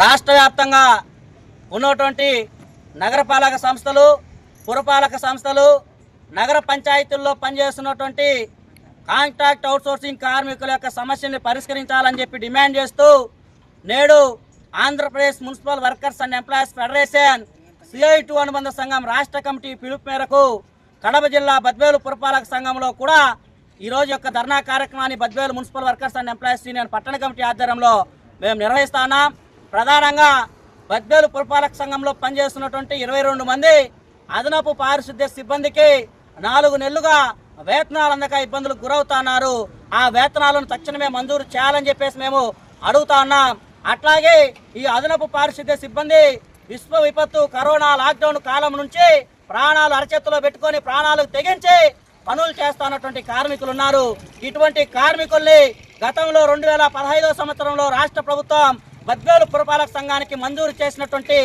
రాష్ట్ర వ్యాప్తంగా ఉన్నటువంటి నగరపాలక సంస్థలు పురపాలక సంస్థలు నగర పంచాయతీల్లో పనిచేస్తున్నటువంటి కాంట్రాక్ట్ అవుట్సోర్సింగ్ కార్మికుల యొక్క సమస్యని పరిష్కరించాలని చెప్పి డిమాండ్ చేస్తూ నేడు Andhra Pradesh municipal workers and employees federation CITU అనుబంధ సంఘం రాష్ట్ర కమిటీ పిలుపు మేరకు కడప జిల్లా బద్వేలు పురపాలక సంఘంలో కూడా ఈ రోజు యొక్క ధర్నా కార్యక్రమాన్ని Badvel municipal workers and employees union పట్టణ కమిటీ ఆధ్వర్యంలో మేము నిర్వహిస్తున్నాం ప్రధానంగా బద్వేలు పురపాలక సంఘంలో పనిచేస్తున్నటువంటి ఇరవై రెండు మంది అదనపు పారిశుద్ధ్య సిబ్బందికి నాలుగు నెలలుగా వేతనాలు అందక ఇబ్బందులకు గురవుతున్నారు. ఆ వేతనాలను తక్షణమే మంజూరు చేయాలని చెప్పేసి మేము అడుగుతా ఉన్నాం. అట్లాగే ఈ అదనపు పారిశుద్ధ్య సిబ్బంది విశ్వ విపత్తు కరోనా లాక్డౌన్ కాలం నుంచి ప్రాణాలు అరచేతిలో పెట్టుకొని ప్రాణాలు తెగించి పనులు చేస్తున్నటువంటి కార్మికులు ఉన్నారు. ఇటువంటి కార్మికుల్ని గతంలో రెండు వేల పదహైదో సంవత్సరంలో రాష్ట్ర ప్రభుత్వం బద్వేలు పురపాలక సంఘానికి మంజూరు చేసినటువంటి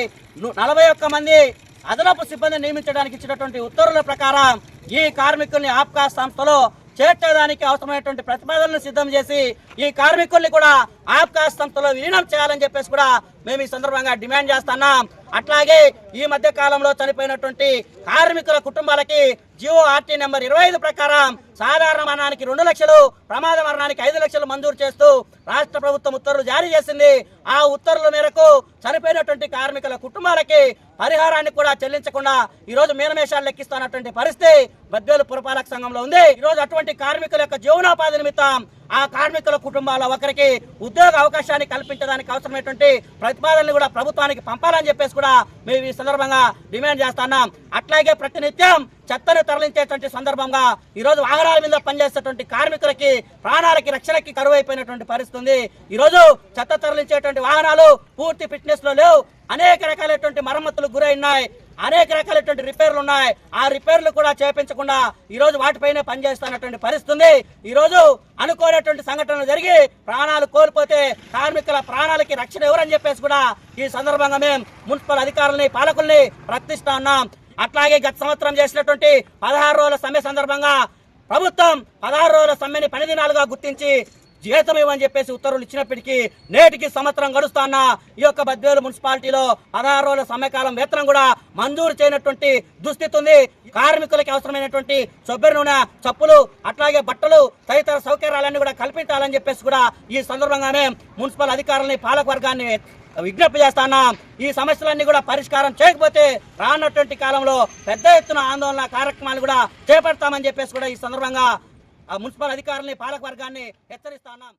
నలభై ఒక్క మంది అదనపు సిబ్బంది నియమించడానికి ఇచ్చినటువంటి ఉత్తర్వుల ప్రకారం ఈ కార్మికుల్ని ఆప్కా సంస్థలో చేర్చడానికి అవసరమైనటువంటి ప్రతిపాదనలు సిద్ధం చేసి ఈ కార్మికుల్ని కూడా ఆప్కా సంస్థలో విలీనం చేయాలని చెప్పేసి కూడా మేము ఈ సందర్భంగా డిమాండ్ చేస్తున్నాం. అట్లాగే ఈ మధ్య కాలంలో చనిపోయినటువంటి కార్మికుల కుటుంబాలకి జియో ఆర్టీ నెంబర్ ఇరవై ఐదు ప్రకారం సాధారణ మరణానికి రెండు లక్షలు ప్రమాద మరణానికి ఐదు లక్షలు మంజూరు చేస్తూ రాష్ట్ర ప్రభుత్వం ఉత్తర్వులు జారీ చేసింది. ఆ ఉత్తర్వుల మేరకు చనిపోయినటువంటి కార్మికుల కుటుంబాలకి పరిహారాన్ని కూడా చెల్లించకుండా ఈ రోజు మీనమేషాలు లెక్కిస్తున్నటువంటి పరిస్థితి బద్వేలు పురపాలక సంఘంలో ఉంది. ఈ రోజు అటువంటి కార్మికుల యొక్క జీవనోపాధి నిమిత్తం ఆ కార్మికుల కుటుంబాల ఒకరికి ఉద్యోగ అవకాశాన్ని కల్పించడానికి అవసరమైనటువంటి ప్రతిపాదనలు కూడా ప్రభుత్వానికి పంపాలని చెప్పేసి కూడా మేము ఈ సందర్భంగా డిమాండ్ చేస్తున్నాం అట్లాగే ప్రతినిత్యం చెత్తను తరలించేటువంటి సందర్భంగా ఈరోజు వాహనాల మీద పనిచేసేటువంటి కార్మికులకి ప్రాణాలకి రక్షణకి కరువు అయిపోయినటువంటి పరిస్థితి ఉంది. ఈ రోజు చెత్త తరలించేటువంటి వాహనాలు పూర్తి ఫిట్నెస్లో లేవు. అనేక రకాలైనటువంటి మరమ్మతులు గురైనాయి. అనేక రకాలైనటువంటి రిపేర్లు ఉన్నాయి. ఆ రిపేర్లు కూడా చేపించకుండా ఈ రోజు వాటిపైనే పనిచేస్తున్నటువంటి పరిస్థితి ఈరోజు ఈ రోజు అనుకోనటువంటి సంఘటనలు జరిగి ప్రాణాలు కోల్పోతే కార్మికుల ప్రాణాలకి రక్షణ ఎవరని చెప్పేసి కూడా ఈ సందర్భంగా మేము మున్సిపల్ అధికారులని పాలకుల్ని ప్రకటిస్తా ఉన్నాం. అట్లాగే గత సంవత్సరం చేసినటువంటి పదహారు రోజుల సమ్మె సందర్భంగా ప్రభుత్వం పదహారు రోజుల సమ్మెని పని దినాలుగా గుర్తించి జీతం ఇవ్వని చెప్పేసి ఉత్తర్వులు ఇచ్చినప్పటికీ నేటికి సంవత్సరం గడుస్తున్న ఈ యొక్క బద్వేలు మున్సిపాలిటీలో పదహారు రోజుల సమయకాలం వేతనం కూడా మంజూరు చేయనటువంటి దుస్థితి ఉంది. కార్మికులకి అవసరమైనటువంటి కొబ్బరి నూనె చప్పులు అట్లాగే బట్టలు తదితర సౌకర్యాలన్నీ కూడా కల్పించాలని చెప్పేసి కూడా ఈ సందర్భంగానే మున్సిపల్ అధికారులని పాలక వర్గాన్ని విజ్ఞప్తి చేస్తానా ఈ సమస్యలన్నీ కూడా పరిష్కారం చేయకపోతే రానటువంటి కాలంలో పెద్ద ఎత్తున ఆందోళన కార్యక్రమాలు కూడా చేపడతామని చెప్పేసి కూడా ఈ సందర్భంగా ఆ మున్సిపల్ అధికారులని పాలక వర్గాన్ని హెచ్చరిస్తున్నాం